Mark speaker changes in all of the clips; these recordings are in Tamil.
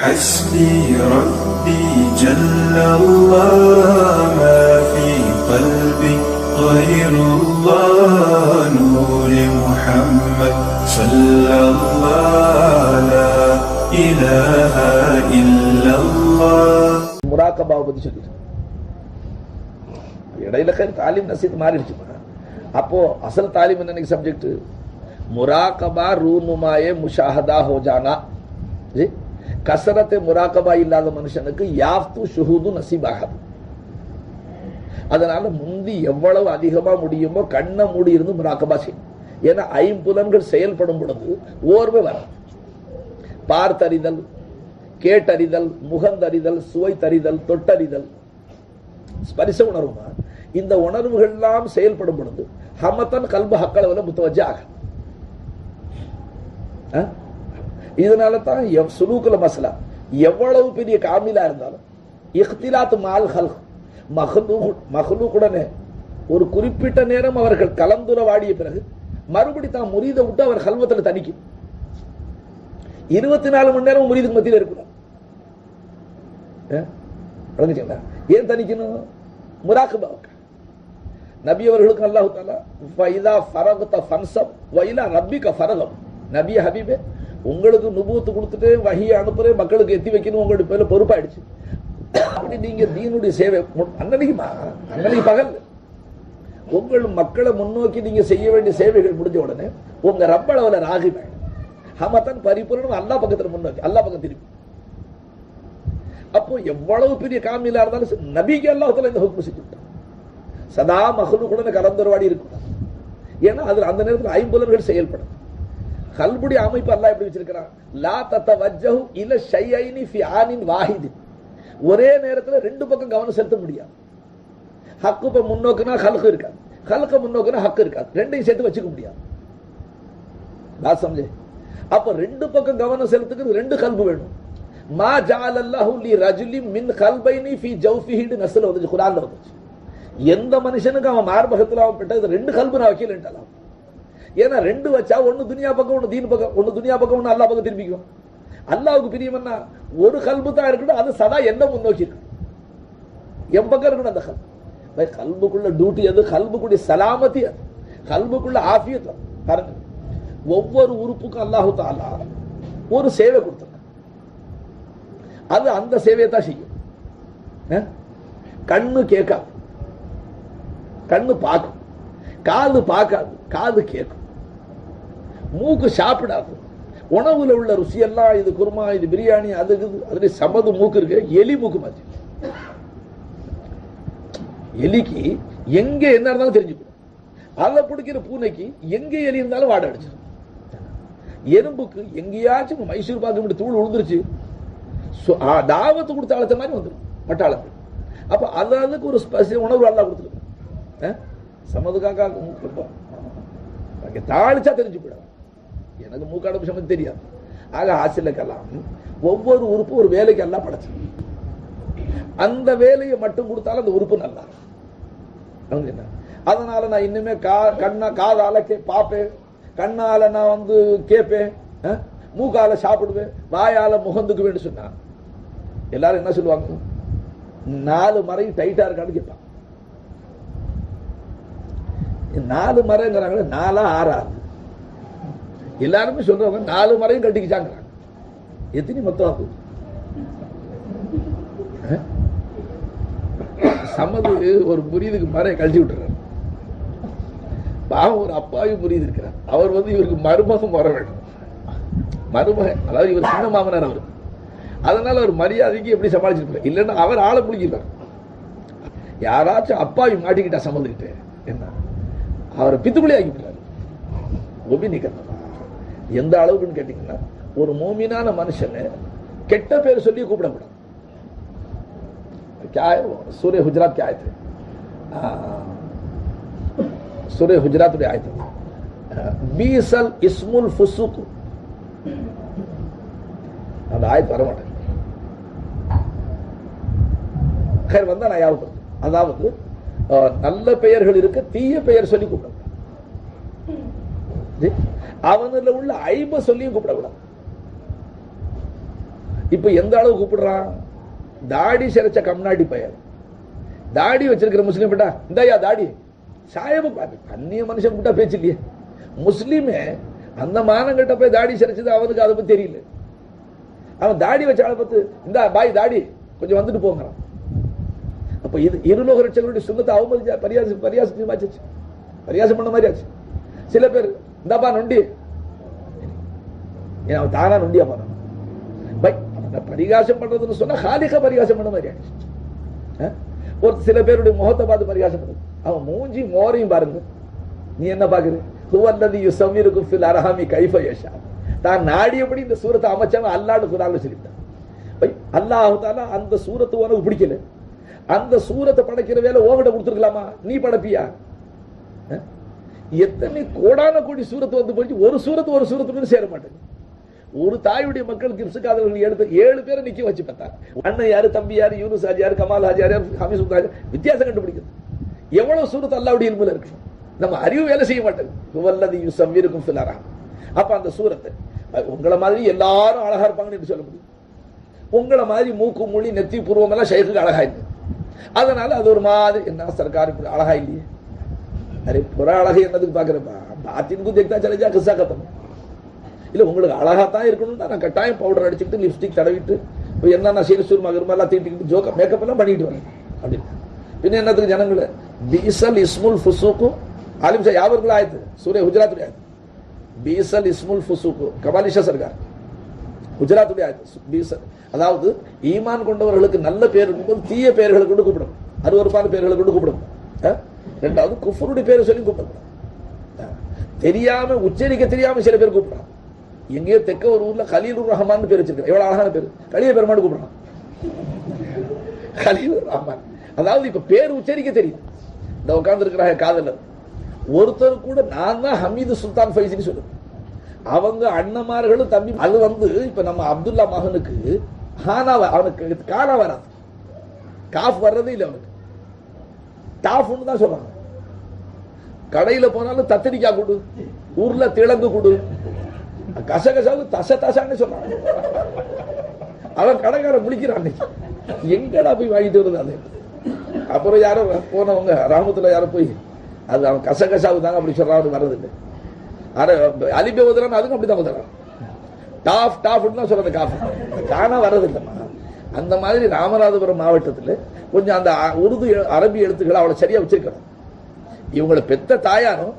Speaker 1: حسبي ربي جل الله ما في قلبي غير الله نور محمد صلى الله لا إله إلا الله
Speaker 2: முராக்கபாவை பத்தி சொல்லிட்டு இடையில கை தாலிம் நசீத் மாறிடுச்சுமா அப்போ அசல் தாலிம் என்ன சப்ஜெக்ட் முராக்கபா ரூனுமாயே முஷாஹதா ஹோ ஜானா ஜி கசரத்தை முராக்கபா இல்லாத மனுஷனுக்கு யாஃப்து ஷுஹூது நசீபாகாது. அதனால முந்தி எவ்வளவு அதிகமா முடியுமோ கண்ணை மூடி இருந்து முராக்கபா செய்யும். ஏன்னா ஐம்புலன்கள் செயல்படும் பொழுது ஓர்வை வரும் பார்த்தறிதல் கேட்டறிதல் முகந்தறிதல் சுவைத்தறிதல் தொட்டறிதல். ஸ்பரிச உணர்வுமா? இந்த உணர்வுகள் எல்லாம் செயல்படும் பொழுது ஹமத்தன் கல்பு ஹக்களவில் முத்தவஜ ஆக இதனால தான் எவ் சுலூக்குல மசலா எவ்வளவு பெரிய காமிலா இருந்தாலும் இஹ்திலாத் மால் ஹல் மஹ்லூக் மஹ்லூக்குடனே ஒரு குறிப்பிட்ட நேரம் அவர்கள் கலந்துரவாடிய பிறகு மறுபடி தான் முரீதை விட்டு அவர் ஹல்வத்தில் தணிக்கும். இருபத்தி நாலு மணி நேரம் முரீதுக்கு மத்தியில் இருக்கணும். ஏன் தணிக்கணும்? முராக்குபாவுக்கு. நபி அவர்களுக்கு அல்லாஹு தாலா ஃபைதா ஃபரகுத்த ஃபன்சம் வைலா ரப்பிக்க ஃபரகம். நபி ஹபீபே உங்களுக்கு நுபுவத்து கொடுத்துட்டு வகையை அனுப்புறேன் மக்களுக்கு எத்தி வைக்கணும் உங்களுடைய பேர்ல பொறுப்பாயிடுச்சு. அப்படி நீங்க தீனுடைய சேவை அன்னடிக்குமா அன்னடிக்கு பகல். உங்கள் மக்களை முன்னோக்கி நீங்க செய்ய வேண்டிய சேவைகள் முடிஞ்ச உடனே உங்க ரப்பளவுல ராகி ஹமத்தன் பரிபூரணம் அல்லா பக்கத்துல முன்னோக்கி அல்லா பக்கம் திருப்பி. அப்போ எவ்வளவு பெரிய காமிலா இருந்தாலும் நபிக்கு அல்லாஹ் இந்த ஹுக்கு செஞ்சுட்டான் சதா மகளுக்குடன் கலந்துருவாடி இருக்கும் ஏன்னா அதுல அந்த நேரத்தில் ஐம்புலன்கள் செயல்படும். கல்புடி அமைப்பு அல்லாஹ் எப்படி வச்சிருக்கிறான்? லா தத்த வஜ்ஜஹு இல ஷையைனி ஃபி ஆனின் வாஹிதின் ஒரே நேரத்துல ரெண்டு பக்கம் கவனம் செலுத்த முடியாது. ஹக்கு இப்போ முன்னோக்குனா ஹல்கு இருக்காது. ஹல்க முன்னோக்குனா ஹக்கு இருக்காது. ரெண்டையும் சேர்த்து வச்சுக்க முடியாது. நான் சம்ஜே. அப்ப ரெண்டு பக்கம் கவனம் செலுத்துக்கு ரெண்டு கல்பு வேணும். மா ஜால் அல்லாஹு லி ரஜுலி மின் கல்பைனி ஃபி ஜௌஃபிஹிடு நஸ்ல வந்துச்சு. குரான்ல வந்துச்சு. எந்த மனுஷனுக்கு அவன் மார்பகத்தில் அவன் பெற்றது ரெண்டு கல்பு நான் வைக்கலன்ட்டாலாம் ஏன்னா ரெண்டு வச்சா ஒன்னு துனியா பக்கம் ஒன்னு தீன் பக்கம். ஒன்னு துனியா பக்கம் ஒன்னு அல்லா பக்கம் திரும்பிக்கும் அல்லாவுக்கு பிரியம்னா ஒரு கல்பு தான் இருக்கணும் அது சதா என்ன முன்னோக்கி இருக்கு? என் பக்கம் இருக்கணும் அந்த கல்பு. பை, கல்புக்குள்ள டியூட்டி அது கல்புக்குடைய சலாமத்தி அது கல்புக்குள்ள ஆஃபியத் பாருங்க. ஒவ்வொரு உறுப்புக்கும் அல்லாஹு தாலா ஒரு சேவை கொடுத்துருக்க அது அந்த சேவையை தான் செய்யும். அஹ்? கண்ணு கேட்காது. கண்ணு பார்க்கும். காது பார்க்காது. காது கேட்கும். மூக்கு சாப்பிடாது. உணவுல உள்ள ருசியெல்லாம் இது குருமா இது பிரியாணி அது இது அதுல சமது மூக்கு இருக்கு எலி மூக்கு மாதிரி. எலிக்கு எங்க என்ன இருந்தாலும் தெரிஞ்சுக்கணும். அதை பிடிக்கிற பூனைக்கு எங்க எலி இருந்தாலும் வாட அடிச்சிடும். எறும்புக்கு எங்கேயாச்சும் மைசூர் பாக்கு இப்படி தூள் விழுந்துருச்சு தாவத்து கொடுத்த அழுத்த மாதிரி வந்துடும் மட்டாளத்து. அப்ப அதுக்கு ஒரு ஸ்பெஷல் உணவு அல்லா கொடுத்துருக்கு சமது காக்கா தாளிச்சா தெரிஞ்சு போயிடும். எனக்கு மூக்காடு சமது தெரியாது. ஆக ஆசிலக்கெல்லாம் ஒவ்வொரு உறுப்பு ஒரு வேலைக்கு எல்லாம் படைச்சு அந்த வேலையை மட்டும் கொடுத்தாலும் அந்த உறுப்பு நல்லா அதனால நான் இன்னுமே கா கண்ணா காதால கே பார்ப்பேன். கண்ணால நான் வந்து கேட்பேன். மூக்கால சாப்பிடுவேன். வாயால முகந்துக்குவேன்னு சொன்னா எல்லாரும் என்ன சொல்லுவாங்க? நாலு மறை டைட்டா இருக்கான்னு கேட்பான். நாலு மரங்கிறாங்களே நாலா ஆறா எல்லாருமே சொல்றவங்க நாலு முறையும் கட்டிக்கிச்சாங்க எத்தனை மொத்தம் ஆகுது சம்மது ஒரு புரியுதுக்கு மரம் கழிச்சு விட்டுறாரு. பாவம் ஒரு அப்பாவி புரியுது இருக்கிறார். அவர் வந்து இவருக்கு மருமகம் வர வேண்டும். மருமகன் அதாவது இவர் சின்ன மாமனார் அவர். அதனால அவர் மரியாதைக்கு எப்படி சமாளிச்சிருப்பார் இல்லைன்னா அவர் ஆளை பிடிக்கிறார் யாராச்சும் அப்பாவி மாட்டிக்கிட்டா சம்மந்துக்கிட்டு என்ன? அவரை பித்துக்குள்ளே ஆக்கிவிட்டார் ஒபி நிக்கிறதா எந்த அளவுக்குன்னு கேட்டீங்கன்னா ஒரு மோமினான மனுஷனை கெட்ட பேர் சொல்லி கூப்பிடக்கூடாது. சூரிய குஜராத் கே ஆயத்து. சூரிய குஜராத்துடைய ஆயத்து. பீசல் இஸ்முல் ஃபுசுக்கு அந்த ஆயத்து வரமாட்டேன் வந்தா நான் யாரும் அதாவது நல்ல பெயர்கள் இருக்கு தீய பெயர் சொல்லி கூப்பிடுறேன் அவனில் உள்ள ஐப சொல்லியும் கூப்பிடக்கூடாது. இப்ப எந்த அளவு கூப்பிடுறான்? தாடி சிறைச்ச கம்நாடி பையன். தாடி வச்சிருக்கிற முஸ்லீம் விட்டா இந்தாயா தாடி? சாயபு பாரு அந்நிய மனுஷன் விட்டா பேச்சு இல்லையே. முஸ்லீமே அந்த மானங்கிட்ட போய் தாடி சிறைச்சது அவனுக்கு அதை பத்தி தெரியல. அவன் தாடி வச்ச ஆளை பார்த்து இந்தா பாய் தாடி கொஞ்சம் வந்துட்டு போங்கிறான். அப்ப இது இருலோக லட்சங்களுடைய சுங்கத்தை அவமதிச்சா பரியாசம் பரியாசமாச்சு பரியாசம் பண்ண மாதிரி ஆச்சு சில பேர் இந்தாப்பா நொண்டி. அவன் தானா நொண்டியா போறான். பை அவனை பரிகாசம் பண்றதுன்னு சொன்னா ஹாலிகா பரிகாசம் பண்ண மாதிரி ஒரு சில பேருடைய முகத்தை பார்த்து பரிகாசம் பண்ணுது அவன் மூஞ்சி மோரையும் பாருங்க. நீ என்ன பாக்குற ஹுவல்லதி யுசம்மிருக்கும் ஃபில் அரஹாமி கைஃப யஷா. தான் நாடியபடி இந்த சூரத்தை அமைச்சவன் அல்லாஹ்னு குரான்ல சொல்லிட்டான். பை அல்லாஹ் தாலா அந்த சூரத்து உனக்கு பிடிக்கல. அந்த சூரத்தை படைக்கிற வேலை ஓகிட்ட கொடுத்துருக்கலாமா? நீ படைப்பியா? எத்தனை கோடான கோடி சூரத்து வந்து போச்சு ஒரு சூரத்து ஒரு சூரத்துக்கு சேர மாட்டேங்குது. ஒரு தாயுடைய மக்கள் இப்சுக்காதவர்கள் ஏழு எடுத்து ஏழு பேரை நிக்க வச்சு பார்த்தாங்க. அண்ணன் யாரு தம்பி யாரு யூனுஸ் ஹாஜி கமால் ஹாஜியார் ஹமீஸ் வித்தியாசம் கண்டுபிடிக்குது எவ்வளவு சூரத்து அல்லாவுடைய இல்முல இருக்கு? நம்ம அறிவு வேலை செய்ய மாட்டேங்குது. யுசம் இருக்கும் ஃபிலரா அப்ப அந்த சூரத்தை உங்களை மாதிரி எல்லாரும் அழகா இருப்பாங்கன்னு சொல்ல முடியும்? உங்களை மாதிரி மூக்கு மொழி நெத்தி பூர்வம் எல்லாம் ஷேக்குக்கு அழகா இருக்கு அதனால அது ஒரு மாதிரி என்ன சர்க்கார் இப்படி அழகா இல்லையே? அரே புற அழகு என்னதுக்கு பாக்குறப்பா பாத்தினுக்கும் தேக்தா சலைஜா கிஸ்ஸா கத்தம் இல்ல உங்களுக்கு அழகா தான் இருக்கணும்னா நான் கட்டாயம் பவுடர் அடிச்சுட்டு லிப்ஸ்டிக் தடவிட்டு என்னென்ன என்ன நான் சீரசூர் மகர்மா தீட்டிக்கிட்டு ஜோக்க மேக்கப் எல்லாம் பண்ணிட்டு வரேன் அப்படின்னு பின்ன என்னத்துக்கு ஜனங்கள பீசல் இஸ்முல் ஃபுசூக்கும் ஆலிம் சார் யாவருக்குள்ள ஆயத்து சூரிய குஜராத்துடைய ஆயத்து பீசல் இஸ்முல் ஃபுசூக்கு கபாலிஷா சர்கார் குஜராத்துடைய ஆயத்து பீசல் அதாவது ஈமான் கொண்டவர்களுக்கு நல்ல பேர் இருக்கும்போது தீய பெயர்களை கொண்டு கூப்பிடும் அருவறுப்பான பெயர்களை கொண்டு கூப்பிடும் ஆ ரெண்டாவது குஃபருடைய பேரை சொல்லி கூப்பிடலாம் தெரியாம உச்சரிக்க தெரியாம சில பேர் கூப்பிடுறான் எங்கேயோ தெக்க ஒரு ஊர்ல கலீலுர் ரஹமான் பேர் வச்சிருக்கான் எவ்வளவு அழகான பேர். கலிய பெருமாடு கூப்பிடுறான் கலீலுர் ரஹமான். அதாவது இப்ப பேர் உச்சரிக்க தெரியும் இந்த உட்கார்ந்து இருக்கிறாங்க காதலர். ஒருத்தர் கூட நான் தான் ஹமீது சுல்தான் ஃபைசின்னு சொல்லுவேன். அவங்க அண்ணமார்களும் தம்பி அது வந்து இப்ப நம்ம அப்துல்லா மகனுக்கு ஹானா அவனுக்கு கானா வராது. காஃப் வர்றதே இல்லை அவனுக்கு. டாஃப்னு தான் சொல்றாங்க. கடையில போனாலும் தத்தரிக்காய் கொடு. ஊர்ல திளங்கு கொடு. கசகசாவுக்கு தச தசான்னு சொல்றாங்க அவன் கடைக்காரன் முடிக்கிறான் எங்கடா போய் வாங்கிட்டு வருது அது? அப்புறம் யாரோ போனவங்க ராமத்துல யாரோ போய் அது அவன் கசகசாவு தாங்க அப்படி சொல்றான் வர்றது இல்லை. அரை அலிபே உதறான் அதுக்கும் அப்படிதான் உதறான். டாஃப் டாஃப்னு தான் சொல்றது காஃப். தானா வர்றதில்லைம்மா அந்த மாதிரி ராமநாதபுரம் மாவட்டத்தில் கொஞ்சம் அந்த உருது அரபி எழுத்துக்களை அவளை சரியா வச்சிருக்கணும். இவங்களை பெத்த தாயாரும்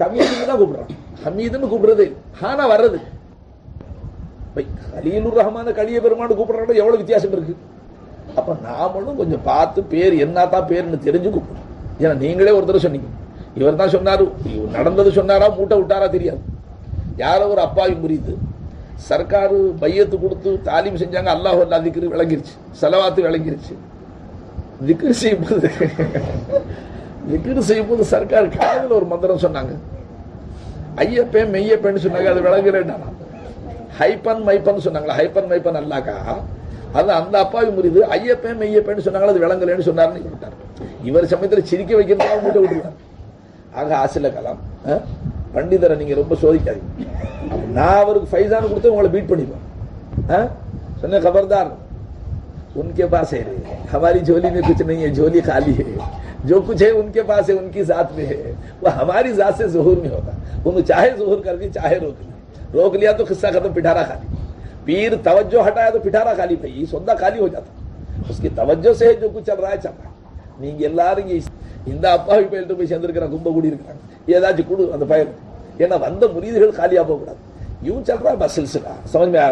Speaker 2: கமீதுன்னு தான் கூப்பிடுறான். ஹமீதுன்னு கூப்பிடுறது ஹானா வர்றது. கலியலூர் ரஹமான கலிய பெருமான்னு கூப்பிடுறாங்க எவ்வளவு வித்தியாசம் இருக்கு. அப்ப நாமளும் கொஞ்சம் பார்த்து பேர் என்னதான் பேர்னு தெரிஞ்சு கூப்பிடணும் ஏன்னா நீங்களே ஒருத்தர் சொன்னீங்க. இவர் தான் சொன்னாரு. இவர் நடந்தது சொன்னாரா மூட்டை விட்டாரா தெரியாது. யாரோ ஒரு அப்பாவி புரியுது. சர்க்காரு பையத்து கொடுத்து தாலீம் செஞ்சாங்க அல்லாஹ் அல்லா திக்ரு விளங்கிருச்சு. செலவாத்து விளங்கிருச்சு. திக்ரு செய்யும்போது லிக்விட் செய்யும் போது சர்க்கார் காதில் ஒரு மந்திரம் சொன்னாங்க. ஐயப்பேன் மெய்யப்பேன்னு சொன்னாங்க அது விளங்குறேன்டா ஹைப்பன் மைப்பன் சொன்னாங்களா? ஹைப்பன் மைப்பன் அல்லாக்கா? அது அந்த அப்பாவி முறிது ஐயப்பேன் மெய்யப்பேன்னு சொன்னாங்களா? அது விளங்கலைன்னு சொன்னார்னு விட்டார் இவர் சமயத்தில் சிரிக்க வைக்கிறதுக்காக உங்கள்கிட்ட விட்டுருவார். ஆக ஆசில கலாம் பண்டிதரை நீங்கள் ரொம்ப சோதிக்காதீங்க. நான் அவருக்கு ஃபைசான் கொடுத்து உங்களை பீட் பண்ணிடுவேன். சொன்ன கபர்தார் உன்கே பாஸ் ஹமாரி ஜோலி மே குச் நீ ஜோலி காலி जो कुछ है उनके पास है, उनकी जात में है। वो हमारी जात से जहूर नहीं होता उन्हें चाहे जहूर कर दी चाहे रोक ली रोक लिया तो खिस्सा खत्म, पिठारा खाली। पीर तवज्जो हटाया तो पिठारा खाली भाई। सौदा खाली हो जाता। उसकी तवज्जो से जो कुछ चल रहा है, चल रहा है। ನೀಗೆ ಎಲ್ಲಾರಿಗೆ ಹಿಂದ ಅಪ್ಪಾವಿ ಪೈಲ್ಟು ಬೈ ಚಂದ್ರಕರ ಕುಂಬಗುಡಿ ಇರ್ಕಣ ಏದಾಜು ಕುಡು ಅಂತ ಪೈಲ್ ಏನ ಬಂದ ಮುರಿದು ಹೇಳಿ ಖಾಲಿ ಆಗ್ಬೋಗ್ಬಿಡ ಇವ್ ಚಲ್ರ ಬಸ್ ಸಿಲ್ಸಿಲ್ಲ ಸಮಜ್ ಮೇ ಆ